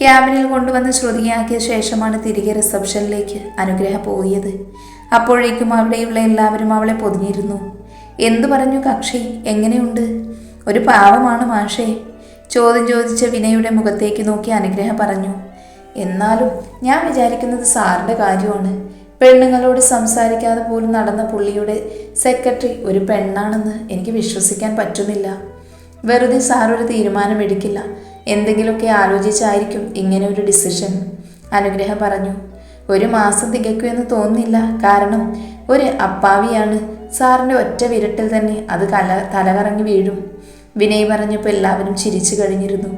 ക്യാബിനിൽ കൊണ്ടുവന്ന് ശ്രുതിയാക്കിയ ശേഷമാണ് തിരികെ റിസപ്ഷനിലേക്ക് അനുഗ്രഹ പോയത്. അപ്പോഴേക്കും അവിടെയുള്ള എല്ലാവരും അവളെ പൊതിഞ്ഞിരുന്നു. എന്തു പറഞ്ഞു കക്ഷി? എങ്ങനെയുണ്ട്? ഒരു പാവമാണ് മാഷേ ചോദ്യം ചോദിച്ച വിനയുടെ മുഖത്തേക്ക് നോക്കി അനുഗ്രഹ പറഞ്ഞു. എന്നാലും ഞാൻ വിചാരിക്കുന്നത് സാറിന്റെ കാര്യമാണ്. പെണ്ണുങ്ങളോട് സംസാരിക്കാതെ പോലും നടന്ന പുള്ളിയുടെ സെക്രട്ടറി ഒരു പെണ്ണാണെന്ന് എനിക്ക് വിശ്വസിക്കാൻ പറ്റുന്നില്ല. വെറുതെ സാർ ഒരു തീരുമാനം എടുക്കില്ല എന്തെങ്കിലുമൊക്കെ ആലോചിച്ചായിരിക്കും ഇങ്ങനെ ഒരു ഡിസിഷൻ അനുഗ്രഹം പറഞ്ഞു ഒരു മാസം തികയ്ക്കുമെന്ന് തോന്നുന്നില്ല. കാരണം ഒരു അപ്പാവിയാണ്. സാറിന്റെ ഒറ്റ വിരട്ടിൽ തന്നെ അത് കല തലകറങ്ങി വീഴും. വിനയ് പറഞ്ഞപ്പോൾ എല്ലാവരും ചിരിച്ചു കഴിഞ്ഞിരുന്നു.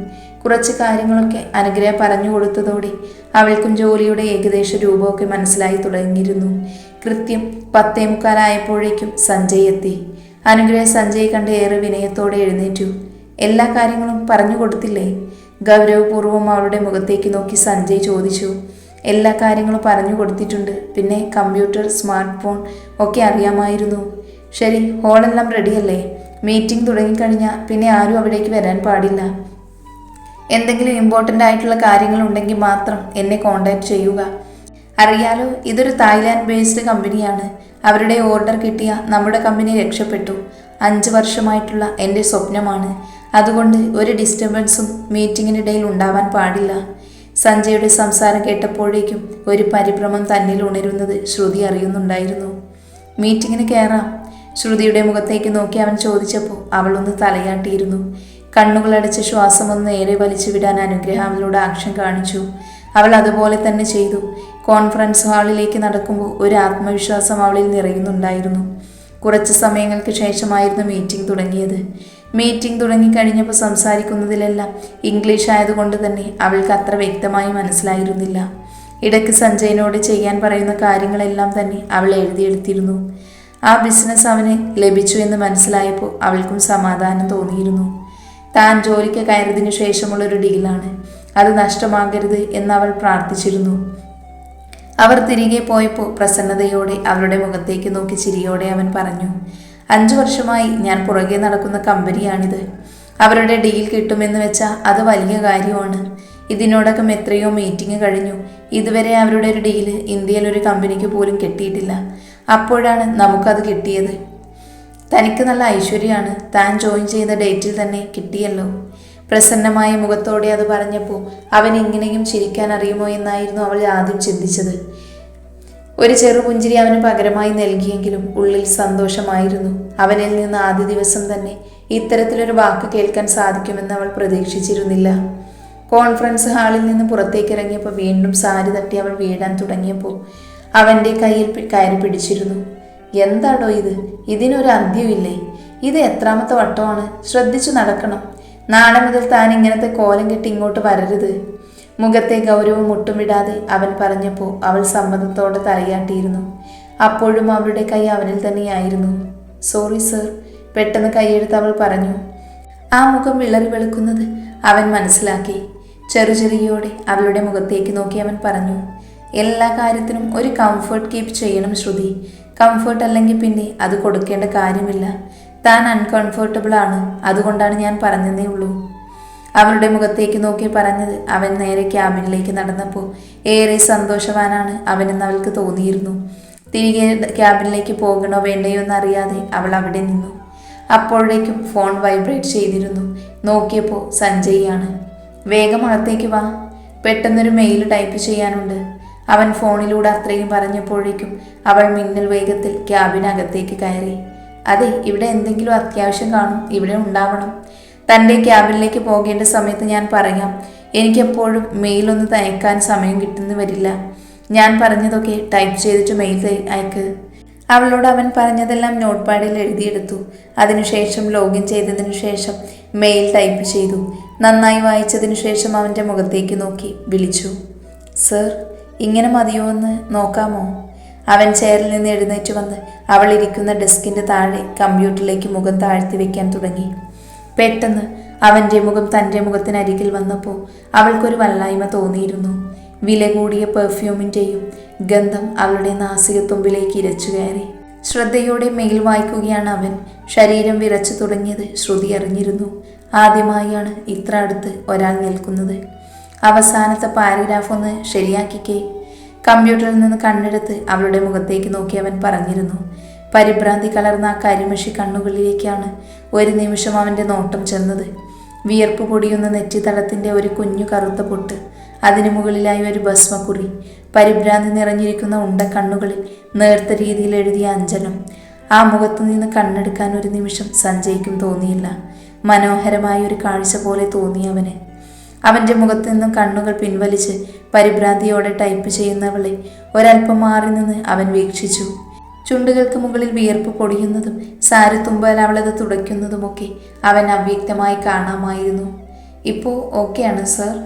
കുറച്ച് കാര്യങ്ങളൊക്കെ അനുഗ്രഹം പറഞ്ഞു കൊടുത്തതോടെ അവൾക്കും ജോലിയുടെ ഏകദേശ രൂപമൊക്കെ മനസ്സിലായി തുടങ്ങിയിരുന്നു. കൃത്യം പത്തേ മുക്കാലായപ്പോഴേക്കും സഞ്ജയ് എത്തി. അനുഗ്രഹ സഞ്ജയ് കണ്ട് ഏറെ വിനയത്തോടെ എഴുന്നേറ്റു. എല്ലാ കാര്യങ്ങളും പറഞ്ഞു കൊടുത്തില്ലേ? ഗൗരവപൂർവം അവളുടെ മുഖത്തേക്ക് നോക്കി സഞ്ജയ് ചോദിച്ചു. എല്ലാ കാര്യങ്ങളും പറഞ്ഞു കൊടുത്തിട്ടുണ്ട്. പിന്നെ കമ്പ്യൂട്ടർ സ്മാർട്ട് ഫോൺ ഒക്കെ അറിയാമായിരുന്നു. ശരി ഹോളെല്ലാം റെഡിയല്ലേ? മീറ്റിംഗ് തുടങ്ങിക്കഴിഞ്ഞാൽ പിന്നെ ആരും അവിടേക്ക് വരാൻ പാടില്ല. എന്തെങ്കിലും ഇമ്പോർട്ടന്റ് ആയിട്ടുള്ള കാര്യങ്ങൾ ഉണ്ടെങ്കിൽ മാത്രം എന്നെ കോൺടാക്റ്റ് ചെയ്യുക. അറിയാലോ ഇതൊരു തായ്ലാൻഡ് ബേസ്ഡ് കമ്പനിയാണ് അവരുടെ ഓർഡർ കിട്ടിയ നമ്മുടെ കമ്പനി രക്ഷപ്പെട്ടു. അഞ്ച് വർഷമായിട്ടുള്ള എന്റെ സ്വപ്നമാണ്. അതുകൊണ്ട് ഒരു ഡിസ്റ്റർബൻസും മീറ്റിങ്ങിനിടയിൽ ഉണ്ടാവാൻ പാടില്ല. സഞ്ജയുടെ സംസാരം കേട്ടപ്പോഴേക്കും ഒരു പരിഭ്രമം തന്നിൽ ഉണരുന്നത് ശ്രുതി അറിയുന്നുണ്ടായിരുന്നു. മീറ്റിങ്ങിന് കയറാം ശ്രുതിയുടെ മുഖത്തേക്ക് നോക്കി അവൻ ചോദിച്ചപ്പോൾ അവളൊന്ന് തലയാട്ടിയിരുന്നു. കണ്ണുകളടച്ച് ശ്വാസമൊന്ന് നേരെ വലിച്ചു വിടാൻ അനുഗ്രഹം അവളോട് ആക്ഷൻ കാണിച്ചു. അവൾ അതുപോലെ തന്നെ ചെയ്തു. കോൺഫറൻസ് ഹാളിലേക്ക് നടക്കുമ്പോൾ ഒരു ആത്മവിശ്വാസം അവളിൽ നിറയുന്നുണ്ടായിരുന്നു. കുറച്ച് സമയങ്ങൾക്ക് ശേഷമായിരുന്നു മീറ്റിംഗ് തുടങ്ങിയത്. മീറ്റിംഗ് തുടങ്ങിക്കഴിഞ്ഞപ്പോൾ സംസാരിക്കുന്നതിലെല്ലാം ഇംഗ്ലീഷ് ആയതുകൊണ്ട് തന്നെ അവൾക്ക് അത്ര വ്യക്തമായി മനസ്സിലായിരുന്നില്ല. ഇടയ്ക്ക് സഞ്ജയനോട് ചെയ്യാൻ പറയുന്ന കാര്യങ്ങളെല്ലാം തന്നെ അവൾ എഴുതിയെടുത്തിരുന്നു. ആ ബിസിനസ് അവന് ലഭിച്ചു എന്ന് മനസ്സിലായപ്പോൾ അവൾക്കും സമാധാനം തോന്നിയിരുന്നു. താൻ ജോലിക്ക് കയറിയതിനു ശേഷമുള്ളൊരു ഡീലാണ്. അത് നഷ്ടമാകരുത് എന്ന് അവൾ പ്രാർത്ഥിച്ചിരുന്നു. അവർ തിരികെ പോയപ്പോൾ പ്രസന്നതയോടെ അവരുടെ മുഖത്തേക്ക് നോക്കി ചിരിയോടെ അവൻ പറഞ്ഞു അഞ്ചു വർഷമായി ഞാൻ പുറകെ നടക്കുന്ന കമ്പനിയാണിത്. അവരുടെ ഡീൽ കിട്ടുമെന്ന് വെച്ചാൽ അത് വലിയ കാര്യമാണ്. ഇതിനോടകം എത്രയോ മീറ്റിംഗ് കഴിഞ്ഞു. ഇതുവരെ അവരുടെ ഒരു ഡീൽ ഇന്ത്യയിൽ ഒരു കമ്പനിക്ക് പോലും കിട്ടിയിട്ടില്ല. അപ്പോഴാണ് നമുക്കത് കിട്ടിയത്. തനിക്ക് നല്ല ഐശ്വര്യമാണ്. താൻ ജോയിൻ ചെയ്ത ഡേറ്റിൽ തന്നെ കിട്ടിയല്ലോ. പ്രസന്നമായ മുഖത്തോടെ അത് പറഞ്ഞപ്പോൾ അവൻ ഇങ്ങനെയും ചിരിക്കാൻ അറിയുമോ എന്നായിരുന്നു അവൾ ആദ്യം ചിന്തിച്ചത്. ഒരു ചെറുപുഞ്ചിരി അവന് പകരമായി നൽകിയെങ്കിലും ഉള്ളിൽ സന്തോഷമായിരുന്നു. അവനിൽ നിന്ന് ആദ്യ ദിവസം തന്നെ ഇത്തരത്തിലൊരു വാക്ക് കേൾക്കാൻ സാധിക്കുമെന്ന് അവൾ പ്രതീക്ഷിച്ചിരുന്നില്ല. കോൺഫറൻസ് ഹാളിൽ നിന്ന് പുറത്തേക്ക് ഇറങ്ങിയപ്പോൾ വീണ്ടും സാരി തട്ടി അവൾ വീടാൻ തുടങ്ങിയപ്പോൾ അവന്റെ കയ്യിൽ കയറി പിടിച്ചിരുന്നു. എന്താടോ ഇത്? ഇതിനൊരു അന്ത്യമില്ലേ ഇത് എത്രാമത്തെ വട്ടമാണ്? ശ്രദ്ധിച്ചു നടക്കണം. നാളെ മുതൽ താൻ ഇങ്ങനത്തെ കോലം കെട്ടി ഇങ്ങോട്ട് വരരുത്. മുഖത്തെ ഗൗരവം മുട്ടുമിടാതെ അവൻ പറഞ്ഞപ്പോൾ അവൾ സമ്മതത്തോടെ തലയാട്ടിയിരുന്നു. അപ്പോഴും അവളുടെ കൈ അവനിൽ തന്നെയായിരുന്നു. സോറി സർ പെട്ടെന്ന് കൈയെടുത്ത് അവൾ പറഞ്ഞു. ആ മുഖം വിളറി വെളുക്കുന്നത് അവൻ മനസ്സിലാക്കി. ചെറുചെറിയോടെ അവളുടെ മുഖത്തേക്ക് നോക്കി അവൻ പറഞ്ഞു. എല്ലാ കാര്യത്തിനും ഒരു കംഫർട്ട് കീപ്പ് ചെയ്യണം ശ്രുതി. കംഫർട്ട് അല്ലെങ്കിൽ പിന്നെ അത് കൊടുക്കേണ്ട കാര്യമില്ല. താൻ അൺകംഫർട്ടബിൾ ആണ്. അതുകൊണ്ടാണ് ഞാൻ പറഞ്ഞതേ ഉള്ളൂ. അവളുടെ മുഖത്തേക്ക് നോക്കി പറഞ്ഞത് അവൻ നേരെ ക്യാബിനിലേക്ക് നടന്നപ്പോൾ ഏറെ സന്തോഷവാനാണ് അവനെന്ന് അവൾക്ക് തോന്നിയിരുന്നു. തിരികെ ക്യാബിനിലേക്ക് പോകണോ വേണ്ടയോ എന്നറിയാതെ അവൾ അവിടെ നിന്നു. അപ്പോഴേക്കും ഫോൺ വൈബ്രേറ്റ് ചെയ്തിരുന്നു. നോക്കിയപ്പോൾ സഞ്ജയ്യാണ്. വേഗം അകത്തേക്ക് വാ. പെട്ടെന്നൊരു മെയിൽ ടൈപ്പ് ചെയ്യാനുണ്ട്. അവൻ ഫോണിലൂടെ അത്രയും പറഞ്ഞപ്പോഴേക്കും അവൾ മിന്നൽ വേഗത്തിൽ ക്യാബിനകത്തേക്ക് കയറി. അതെ ഇവിടെ എന്തെങ്കിലും അത്യാവശ്യം കാണും. ഇവിടെ ഉണ്ടാവണം. തന്റെ ക്യാബിനിലേക്ക് പോകേണ്ട സമയത്ത് ഞാൻ പറയാം എനിക്കെപ്പോഴും മെയിലൊന്ന് തയ്ക്കാൻ സമയം കിട്ടുന്നു വരില്ല. ഞാൻ പറഞ്ഞതൊക്കെ ടൈപ്പ് ചെയ്തിട്ട് മെയിൽ അയക്ക്. അവളോട് അവൻ പറഞ്ഞതെല്ലാം നോട്ട് പാഡിൽ എഴുതിയെടുത്തു. അതിനുശേഷം ലോഗിൻ ചെയ്തതിനു ശേഷം മെയിൽ ടൈപ്പ് ചെയ്തു. നന്നായി വായിച്ചതിനു ശേഷം അവന്റെ മുഖത്തേക്ക് നോക്കി വിളിച്ചു. സർ ഇങ്ങനെ മതിയോ എന്ന് നോക്കാമോ? അവൻ ചെയറിൽ നിന്ന് എഴുന്നേറ്റ് വന്ന് അവൾ ഇരിക്കുന്ന ഡെസ്കിന്റെ താഴെ കമ്പ്യൂട്ടറിലേക്ക് മുഖം താഴ്ത്തി വെക്കാൻ തുടങ്ങി. പെട്ടെന്ന് അവന്റെ മുഖം തന്റെ മുഖത്തിനരികിൽ വന്നപ്പോൾ അവൾക്കൊരു വല്ലായ്മ തോന്നിയിരുന്നു. വില കൂടിയ പെർഫ്യൂമിന്റെയും ഗന്ധം അവളുടെ നാസികത്തുമ്പിലേക്ക് ഇരച്ചു കയറി. ശ്രദ്ധയോടെ മെയിൽ വായിക്കുകയാണ് അവൻ. ശരീരം വിറച്ചു തുടങ്ങിയത് ശ്രുതി അറിഞ്ഞിരുന്നു. ആദ്യമായാണ് ഇത്ര അടുത്ത് ഒരാൾ നിൽക്കുന്നത്. അവസാനത്തെ പാരഗ്രാഫ് ഒന്ന് ശരിയാക്കിക്കേ. കമ്പ്യൂട്ടറിൽ നിന്ന് കണ്ണെടുത്ത് അവളുടെ മുഖത്തേക്ക് നോക്കി അവൻ പറഞ്ഞിരുന്നു. പരിഭ്രാന്തി കലർന്ന ആ കരിമഷി കണ്ണുകളിലേക്കാണ് ഒരു നിമിഷം അവന്റെ നോട്ടം ചെന്നത്. വിയർപ്പ് പൊടിയുന്ന നെറ്റിത്തടത്തിന്റെ ഒരു കുഞ്ഞു കറുത്ത പൊട്ട് അതിനു മുകളിലായി ഒരു ഭസ്മക്കുറി പരിഭ്രാന്തി നിറഞ്ഞിരിക്കുന്ന ഉണ്ട കണ്ണുകളിൽ നേർത്ത രീതിയിൽ എഴുതിയ അഞ്ജനം. ആ മുഖത്തു നിന്ന് കണ്ണെടുക്കാൻ ഒരു നിമിഷം സഞ്ജയ്ക്കും തോന്നിയില്ല. മനോഹരമായ ഒരു കാഴ്ച പോലെ തോന്നി അവന്. അവന്റെ മുഖത്തു നിന്നും കണ്ണുകൾ പിൻവലിച്ച് പരിഭ്രാന്തിയോടെ ടൈപ്പ് ചെയ്യുന്നവളെ ഒരല്പം മാറി നിന്ന് അവൻ വീക്ഷിച്ചു. ചുണ്ടുകൾക്ക് മുകളിൽ വിയർപ്പ് പൊടിയുന്നതും സാരി തുമ്പാൽ അവളത് തുടയ്ക്കുന്നതുമൊക്കെ അവൻ അവ്യക്തമായി കാണാമായിരുന്നു. ഇപ്പോൾ ഓക്കെയാണ് സർ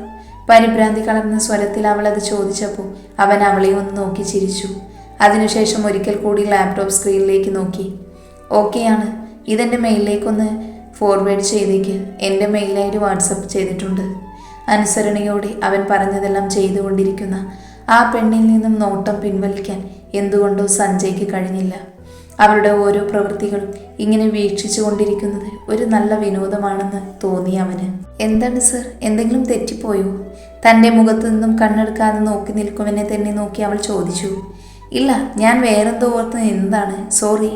പരിഭ്രാന്തി കലർന്ന സ്വരത്തിൽ അവൾ അത് ചോദിച്ചപ്പോൾ അവൻ അവളെ ഒന്ന് നോക്കി ചിരിച്ചു. അതിനുശേഷം ഒരിക്കൽ കൂടി ലാപ്ടോപ്പ് സ്ക്രീനിലേക്ക് നോക്കി. ഓക്കെയാണ് ഇതെന്റെ മെയിലിലേക്കൊന്ന് ഫോർവേഡ് ചെയ്തേക്ക്. എന്റെ മെയിൽ ഐ ഡി വാട്സപ്പ് ചെയ്തിട്ടുണ്ട്. അനുസരണയോടെ അവൻ പറഞ്ഞതെല്ലാം ചെയ്തുകൊണ്ടിരിക്കുന്ന ആ പെണ്ണിൽ നിന്നും നോട്ടം പിൻവലിക്കാൻ എന്തുകൊണ്ടോ സഞ്ജയ്ക്ക് കഴിഞ്ഞില്ല. അവരുടെ ഓരോ പ്രവൃത്തികളും ഇങ്ങനെ വീക്ഷിച്ചു കൊണ്ടിരിക്കുന്നത് ഒരു നല്ല വിനോദമാണെന്ന് തോന്നി അവന്. എന്താണ് സർ? എന്തെങ്കിലും തെറ്റിപ്പോയോ? തന്റെ മുഖത്തു നിന്നും കണ്ണെടുക്കാതെ നോക്കി നിൽക്കുമെന്നെ തന്നെ നോക്കി അവൾ ചോദിച്ചു. ഇല്ല ഞാൻ വേറെന്തോ ഓർത്ത് നിന്നതാണ്. സോറി.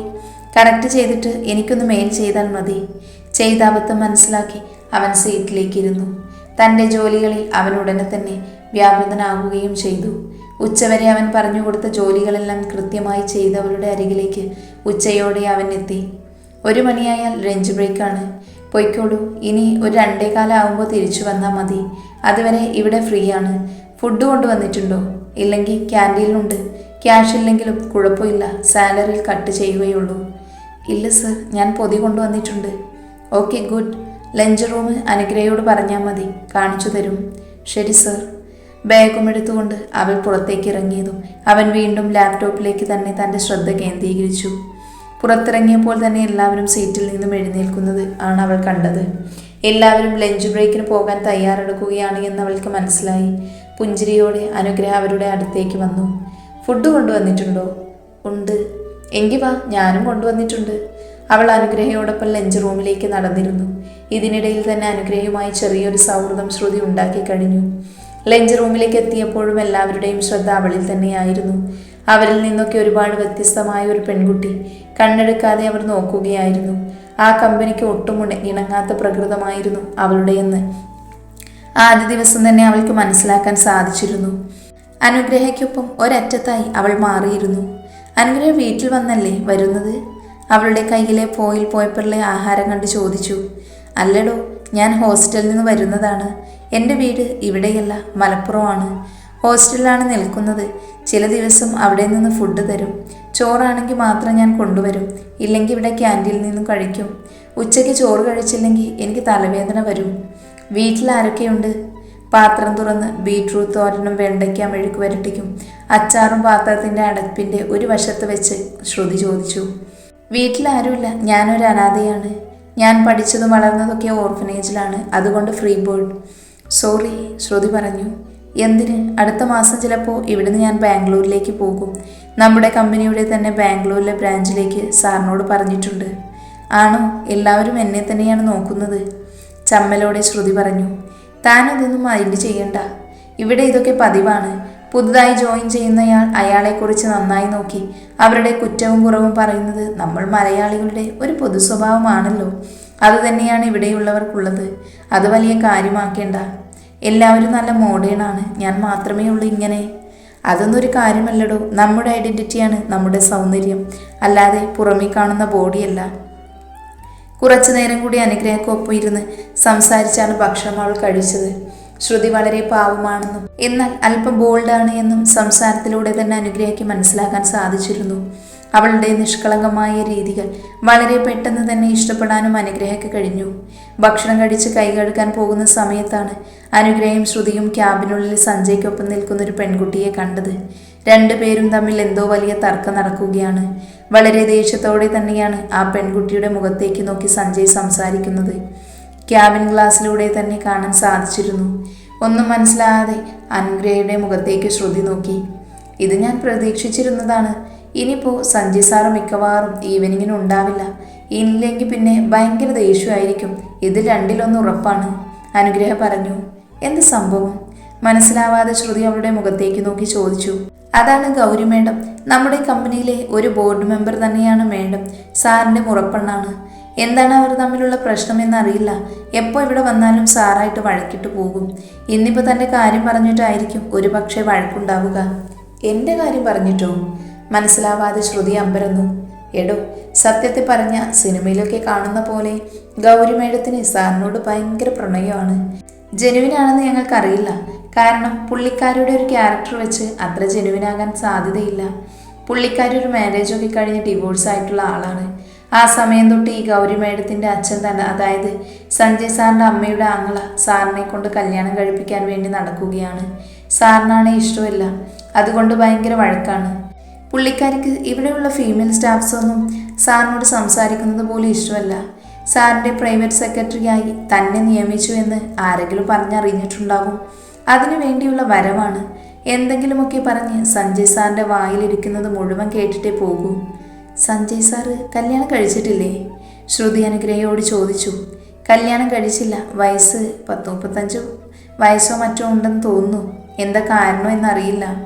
കറക്റ്റ് ചെയ്തിട്ട് എനിക്കൊന്ന് മെയിൽ ചെയ്താൽ മതി. ചെയ്ത അബദ്ധം മനസ്സിലാക്കി അവൻ സീറ്റിലേക്ക് ഇരുന്നു തന്റെ ജോലികളിൽ അവൻ ഉടനെ തന്നെ വ്യാപൃതനാകുകയും ചെയ്തു. ഉച്ചവരെ അവൻ പറഞ്ഞു കൊടുത്ത ജോലികളെല്ലാം കൃത്യമായി ചെയ്തവരുടെ അരികിലേക്ക് ഉച്ചയോടെ അവൻ എത്തി. ഒരു മണിയായാൽ ലഞ്ച് ബ്രേക്കാണ്. പൊയ്ക്കോളൂ ഇനി ഒരു രണ്ടേ കാലമാകുമ്പോൾ തിരിച്ചു വന്നാൽ മതി. അതുവരെ ഇവിടെ ഫ്രീ ആണ് ഫുഡ് കൊണ്ടുവന്നിട്ടുണ്ടോ? ഇല്ലെങ്കിൽ ക്യാന്റീനിലുണ്ട് ക്യാഷ് ഇല്ലെങ്കിലും കുഴപ്പമില്ല. സാലറിയിൽ കട്ട് ചെയ്യുകയുള്ളൂ. ഇല്ല സർ ഞാൻ പൊതി കൊണ്ടുവന്നിട്ടുണ്ട്. Okay good. ലഞ്ച് റൂം അനുഗ്രഹയോട് പറഞ്ഞാൽ മതി. കാണിച്ചു തരും. ശരി സർ. ബാഗും എടുത്തുകൊണ്ട് അവൾ പുറത്തേക്ക് ഇറങ്ങിയതും അവൻ വീണ്ടും ലാപ്ടോപ്പിലേക്ക് തന്നെ തന്റെ ശ്രദ്ധ കേന്ദ്രീകരിച്ചു. പുറത്തിറങ്ങിയപ്പോൾ തന്നെ എല്ലാവരും സീറ്റിൽ നിന്നും എഴുന്നേൽക്കുന്നത് ആണ് അവൾ കണ്ടത്. എല്ലാവരും ലഞ്ച് ബ്രേക്കിന് പോകാൻ തയ്യാറെടുക്കുകയാണ് എന്ന് അവൾക്ക് മനസ്സിലായി. പുഞ്ചിരിയോടെ അനുഗ്രഹ അവരുടെ അടുത്തേക്ക് വന്നു. ഫുഡ് കൊണ്ടുവന്നിട്ടുണ്ടോ? ഉണ്ട്. എങ്കിൽ വാ ഞാനും കൊണ്ടുവന്നിട്ടുണ്ട്. അവൾ അനുഗ്രഹയോടൊപ്പം ലഞ്ച് റൂമിലേക്ക് നടന്നിരുന്നു. ഇതിനിടയിൽ തന്നെ അനുഗ്രഹയുമായി ചെറിയൊരു സൗഹൃദം ശ്രുതി ഉണ്ടാക്കി കഴിഞ്ഞു. ലഞ്ച് റൂമിലേക്ക് എത്തിയപ്പോഴും എല്ലാവരുടെയും ശ്രദ്ധ അവളിൽ തന്നെയായിരുന്നു. അവരിൽ നിന്നൊക്കെ ഒരുപാട് വ്യത്യസ്തമായ ഒരു പെൺകുട്ടി കണ്ണെടുക്കാതെ അവർ നോക്കുകയായിരുന്നു. ആ കമ്പനിക്ക് ഒട്ടും ഇണങ്ങാത്ത പ്രകൃതമായിരുന്നു അവളുടെയെന്ന്. ആദ്യ ദിവസം തന്നെ അവൾക്ക് മനസ്സിലാക്കാൻ സാധിച്ചിരുന്നു. അനുഗ്രഹയ്ക്കൊപ്പം ഒരറ്റത്തായി അവൾ മാറിയിരുന്നു. അനുഗ്രഹ വീട്ടിൽ വന്നല്ലേ? വരുന്നത്? അവളുടെ കയ്യിലെ പോയിൽ പോയപ്പറിലെ ആഹാരം കണ്ട് ചോദിച്ചു. അല്ലടോ ഞാൻ ഹോസ്റ്റലിൽ നിന്ന് വരുന്നതാണ്. എന്റെ വീട് ഇവിടെയല്ല മലപ്പുറമാണ്. ഹോസ്റ്റലിലാണ് നിൽക്കുന്നത്. ചില ദിവസം അവിടെ നിന്ന് ഫുഡ് തരും. ചോറാണെങ്കിൽ മാത്രം ഞാൻ കൊണ്ടുവരും. ഇല്ലെങ്കിൽ ഇവിടെ ക്യാന്റീനിൽ നിന്നും കഴിക്കും. ഉച്ചയ്ക്ക് ചോറ് കഴിച്ചില്ലെങ്കിൽ എനിക്ക് തലവേദന വരും. വീട്ടിൽ ആരൊക്കെയുണ്ട്? പാത്രം തുറന്ന് ബീട്രൂട്ട് തോരനും വെണ്ടയ്ക്ക മെഴുക്ക് വരട്ടിക്കും. അച്ചാറും പാത്രത്തിന്റെ അടപ്പിന്റെ ഒരു വശത്ത് വെച്ച് ശ്രുതി ചോദിച്ചു. വീട്ടിലാരുമില്ല. ഞാനൊരു അനാഥയാണ്. ഞാൻ പഠിച്ചതും വളർന്നതൊക്കെ ഓർഫനേജിലാണ്. അതുകൊണ്ട് ഫ്രീ ബോർഡ്. സോറി ശ്രുതി പറഞ്ഞു. എന്തിന്? അടുത്ത മാസം ചിലപ്പോൾ ഇവിടുന്ന് ഞാൻ ബാംഗ്ലൂരിലേക്ക് പോകും. നമ്മുടെ കമ്പനിയുടെ തന്നെ ബാംഗ്ലൂരിലെ ബ്രാഞ്ചിലേക്ക് സാറിനോട് പറഞ്ഞിട്ടുണ്ട്. ആണോ? എല്ലാവരും എന്നെ തന്നെയാണ് നോക്കുന്നത്. ചമ്മലോടെ ശ്രുതി പറഞ്ഞു. താനതൊന്നും മൈൻഡ് ചെയ്യണ്ട. ഇവിടെ ഇതൊക്കെ പതിവാണ്. പുതുതായി ജോയിൻ ചെയ്യുന്നയാൾ അയാളെക്കുറിച്ച് നന്നായി നോക്കി. അവരുടെ കുറ്റവും കുറവും പറയുന്നത് നമ്മൾ മലയാളികളുടെ ഒരു പൊതു സ്വഭാവമാണല്ലോ. അതുതന്നെയാണ് ഇവിടെയുള്ളവർക്കുള്ളത്. അത് വലിയ കാര്യമാക്കേണ്ട. എല്ലാവരും നല്ല മോഡേണാണ് ഞാൻ മാത്രമേ ഉള്ളൂ ഇങ്ങനെ. അതൊന്നും ഒരു കാര്യമല്ലടോ. നമ്മുടെ ഐഡന്റിറ്റിയാണ് നമ്മുടെ സൗന്ദര്യം. അല്ലാതെ പുറമേ കാണുന്ന ബോഡിയല്ല കുറച്ചു നേരം കൂടി അനുഗ്രഹക്കൊപ്പം ഇരുന്ന് സംസാരിച്ചാണ് ഭക്ഷണം അവൾ കഴിച്ചത്. ശ്രുതി വളരെ പാവമാണെന്നും എന്നാൽ അല്പം ബോൾഡാണ് എന്നും സംസാരത്തിലൂടെ തന്നെ അനുഗ്രഹിക്ക് മനസ്സിലാക്കാൻ സാധിച്ചിരുന്നു. അവളുടെ നിഷ്കളങ്കമായ രീതികൾ വളരെ പെട്ടെന്ന് തന്നെ ഇഷ്ടപ്പെടാനും അനുഗ്രഹയ്ക്ക് കഴിഞ്ഞു. ഭക്ഷണം കഴിച്ച് കൈ കഴുകാൻ പോകുന്ന സമയത്താണ് അനുഗ്രഹയും ശ്രുതിയും ക്യാബിനുള്ളിൽ സഞ്ജയ്ക്കൊപ്പം നിൽക്കുന്ന ഒരു പെൺകുട്ടിയെ കണ്ടത്. രണ്ടുപേരും തമ്മിൽ എന്തോ വലിയ തർക്കം നടക്കുകയാണ്. വളരെ ദേഷ്യത്തോടെ തന്നെയാണ് ആ പെൺകുട്ടിയുടെ മുഖത്തേക്ക് നോക്കി സഞ്ജയ് സംസാരിക്കുന്നത്. ക്യാബിൻ ഗ്ലാസ്സിലൂടെ തന്നെ കാണാൻ സാധിച്ചിരുന്നു. ഒന്നും മനസ്സിലാകാതെ അനുഗ്രഹയുടെ മുഖത്തേക്ക് ശ്രുതി നോക്കി. ഇത് ഞാൻ പ്രതീക്ഷിച്ചിരുന്നതാണ്. ഇനിയിപ്പോൾ സഞ്ജയ് സാറ് മിക്കവാറും ഈവനിങ്ങിന് ഉണ്ടാവില്ല. ഇല്ലെങ്കിൽ പിന്നെ ഭയങ്കര ദേഷ്യമായിരിക്കും. ഇത് രണ്ടിലൊന്ന് ഉറപ്പാണ്. അനുഗ്രഹ പറഞ്ഞു. എന്ത് സംഭവം? മനസ്സിലാവാതെ ശ്രുതി അവളുടെ മുഖത്തേക്ക് നോക്കി ചോദിച്ചു. അതാണ് ഗൗരി മേഡം. നമ്മുടെ കമ്പനിയിലെ ഒരു ബോർഡ് മെമ്പർ തന്നെയാണ് മേഡം. സാറിന്റെ മുറപ്പെണ്ണാണ്. എന്താണ് അവർ തമ്മിലുള്ള പ്രശ്നം പ്രശ്നമെന്നറിയില്ല. എപ്പോൾ ഇവിടെ വന്നാലും സാറായിട്ട് വഴക്കിട്ട് പോകും. ഇന്നിപ്പോൾ തന്റെ കാര്യം പറഞ്ഞിട്ടായിരിക്കും ഒരു പക്ഷേ വഴക്കുണ്ടാവുക. എന്റെ കാര്യം പറഞ്ഞിട്ടോ? മനസ്സിലാവാതെ ശ്രുതി അമ്പരന്നു. എടോ സത്യത്തെ പറഞ്ഞ സിനിമയിലൊക്കെ കാണുന്ന പോലെ ഗൗരി മേഡത്തിന് സാറിനോട് ഭയങ്കര പ്രണയമാണ്. ജെനുവിനാണെന്ന് ഞങ്ങൾക്കറിയില്ല. കാരണം പുള്ളിക്കാരുടെ ഒരു ക്യാരക്ടർ വെച്ച് അത്ര ജെനുവിനാകാൻ സാധ്യതയില്ല. പുള്ളിക്കാരി ഒരു മാരേജൊക്കെ കഴിഞ്ഞ് ഡിവോഴ്സ് ആയിട്ടുള്ള ആളാണ്. ആ സമയം തൊട്ട് ഈ ഗൗരി മേഡത്തിന്റെ അച്ഛൻ തന്നെ അതായത് സഞ്ജയ് സാറിന്റെ അമ്മയുടെ ആങ്ങള സാറിനെ കൊണ്ട് കല്യാണം കഴിപ്പിക്കാൻ വേണ്ടി നടക്കുകയാണ്. സാറിനാണ് ഇഷ്ടമില്ല. അതുകൊണ്ട് ഭയങ്കര വഴക്കാണ്. പുള്ളിക്കാരിക്ക് ഇവിടെയുള്ള ഫീമെയിൽ സ്റ്റാഫ്സൊന്നും സാറിനോട് സംസാരിക്കുന്നത് പോലും ഇഷ്ടമല്ല. സാറിന്റെ പ്രൈവറ്റ് സെക്രട്ടറിയായി തന്നെ നിയമിച്ചു എന്ന് ആരെങ്കിലും പറഞ്ഞറിഞ്ഞിട്ടുണ്ടാകും. അതിനു വേണ്ടിയുള്ള വരവാണ്. എന്തെങ്കിലുമൊക്കെ പറഞ്ഞ് സഞ്ജയ് സാറിന്റെ വായിലിരിക്കുന്നത് മുഴുവൻ കേട്ടിട്ടേ പോകൂ. സഞ്ജയ് സാറ് കല്യാണം കഴിച്ചിട്ടില്ലേ? ശ്രുതി അനുഗ്രഹയോട് ചോദിച്ചു. കല്യാണം കഴിച്ചില്ല. വയസ്സ് പത്ത് മുപ്പത്തഞ്ച് വയസ്സോ മറ്റോ ഉണ്ടെന്ന് തോന്നുന്നു. എന്താ കാരണം എന്നറിയില്ല.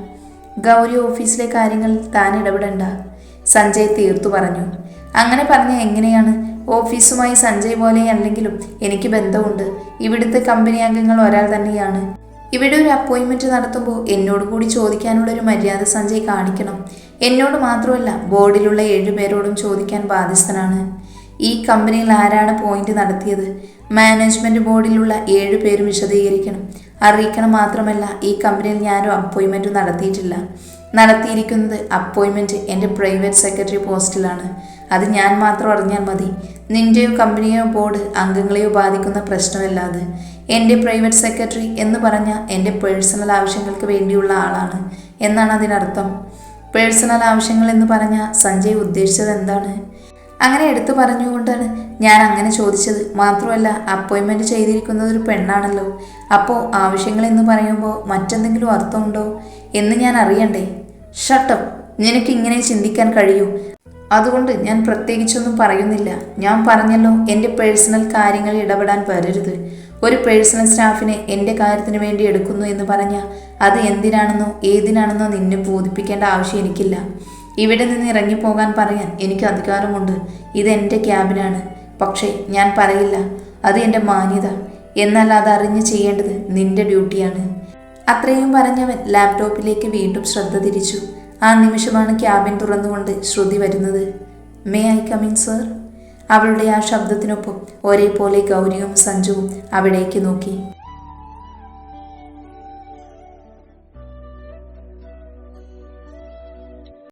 ഗൗരി ഓഫീസിലെ കാര്യങ്ങൾ താൻ ഇടപെടണ്ട. സഞ്ജയ് തീർത്തു പറഞ്ഞു. അങ്ങനെ പറഞ്ഞ എങ്ങനെയാണ്? ഓഫീസുമായി സഞ്ജയ് പോലെ അല്ലെങ്കിലും എനിക്ക് ബന്ധമുണ്ട്. ഇവിടുത്തെ കമ്പനി അംഗങ്ങൾ ഒരാൾ തന്നെയാണ്. ഇവിടെ ഒരു അപ്പോയിൻമെന്റ് നടത്തുമ്പോൾ എന്നോട് കൂടി ചോദിക്കാനുള്ള ഒരു മര്യാദ സഞ്ജയ് കാണിക്കണം. എന്നോട് മാത്രമല്ല ബോർഡിലുള്ള ഏഴുപേരോടും ചോദിക്കാൻ ബാധ്യസ്ഥനാണ്. ഈ കമ്പനിയിൽ ആരാണ് പോയിന്റ് നടത്തിയത്? മാനേജ്മെന്റ് ബോർഡിലുള്ള ഏഴു പേരും വിശദീകരിക്കണം. അറിയിക്കണം മാത്രമല്ല ഈ കമ്പനിയിൽ ഞാനും അപ്പോയിൻമെന്റ് നടത്തിയിട്ടില്ല. നടത്തിയിരിക്കുന്നത് അപ്പോയിൻമെന്റ് എന്റെ പ്രൈവറ്റ് സെക്രട്ടറി പോസ്റ്റിലാണ് അത് ഞാൻ മാത്രം അറിഞ്ഞാൽ മതി. നിന്റെയോ കമ്പനിയോ ബോർഡ് അംഗങ്ങളെയോ ബാധിക്കുന്ന പ്രശ്നമല്ലാതെ. എന്റെ പ്രൈവറ്റ് സെക്രട്ടറി എന്ന് പറഞ്ഞ എന്റെ പേഴ്സണൽ ആവശ്യങ്ങൾക്ക് വേണ്ടിയുള്ള ആളാണ് എന്നാണ് അതിനർത്ഥം. പേഴ്സണൽ ആവശ്യങ്ങൾ എന്ന് പറഞ്ഞ സഞ്ജയ് ഉദ്ദേശിച്ചത് എന്താണ്? അങ്ങനെ എടുത്തു പറഞ്ഞുകൊണ്ടാണ് ഞാൻ അങ്ങനെ ചോദിച്ചത്. മാത്രമല്ല അപ്പോയിൻമെന്റ് ചെയ്തിരിക്കുന്നത് ഒരു പെണ്ണാണല്ലോ. അപ്പോൾ ആവശ്യങ്ങൾ എന്ന് പറയുമ്പോൾ മറ്റെന്തെങ്കിലും അർത്ഥമുണ്ടോ എന്ന് ഞാൻ അറിയണ്ടേ. ഷട്ടപ്പ്. നിനക്ക് ഇങ്ങനെ ചിന്തിക്കാൻ കഴിയൂ. അതുകൊണ്ട് ഞാൻ പ്രത്യേകിച്ചൊന്നും പറയുന്നില്ല. ഞാൻ പറഞ്ഞല്ലോ എന്റെ പേഴ്സണൽ കാര്യങ്ങൾ ഇടപെടാൻ വരരുത്. ഒരു പേഴ്സണൽ സ്റ്റാഫിനെ എന്റെ കാര്യത്തിന് വേണ്ടി എടുക്കുന്നു എന്ന് പറഞ്ഞാൽ അത് എന്തിനാണെന്നോ ഏതിനാണെന്നോ നിന്നെ ബോധിപ്പിക്കേണ്ട ആവശ്യം എനിക്കില്ല. ഇവിടെ നിന്ന് ഇറങ്ങിപ്പോകാൻ പറയാൻ എനിക്ക് അധികാരമുണ്ട്. ഇത് എന്റെ ക്യാബിനാണ് പക്ഷേ ഞാൻ പറയില്ല. അത് എന്റെ മാന്യത. എന്നാൽ അത് ചെയ്യേണ്ടത് നിന്റെ ഡ്യൂട്ടിയാണ് അത്രയും പറഞ്ഞവൻ ലാപ്ടോപ്പിലേക്ക് വീണ്ടും ശ്രദ്ധ തിരിച്ചു. ആ നിമിഷമാണ് ക്യാബിൻ തുറന്നുകൊണ്ട് ശ്രുതി വരുന്നത്. മേ ഐ കമിൻ സർ അവളുടെ ആ ശബ്ദത്തിനൊപ്പം ഒരേപോലെ ഗൗരിയും സഞ്ജുവും അവിടേക്ക് നോക്കി.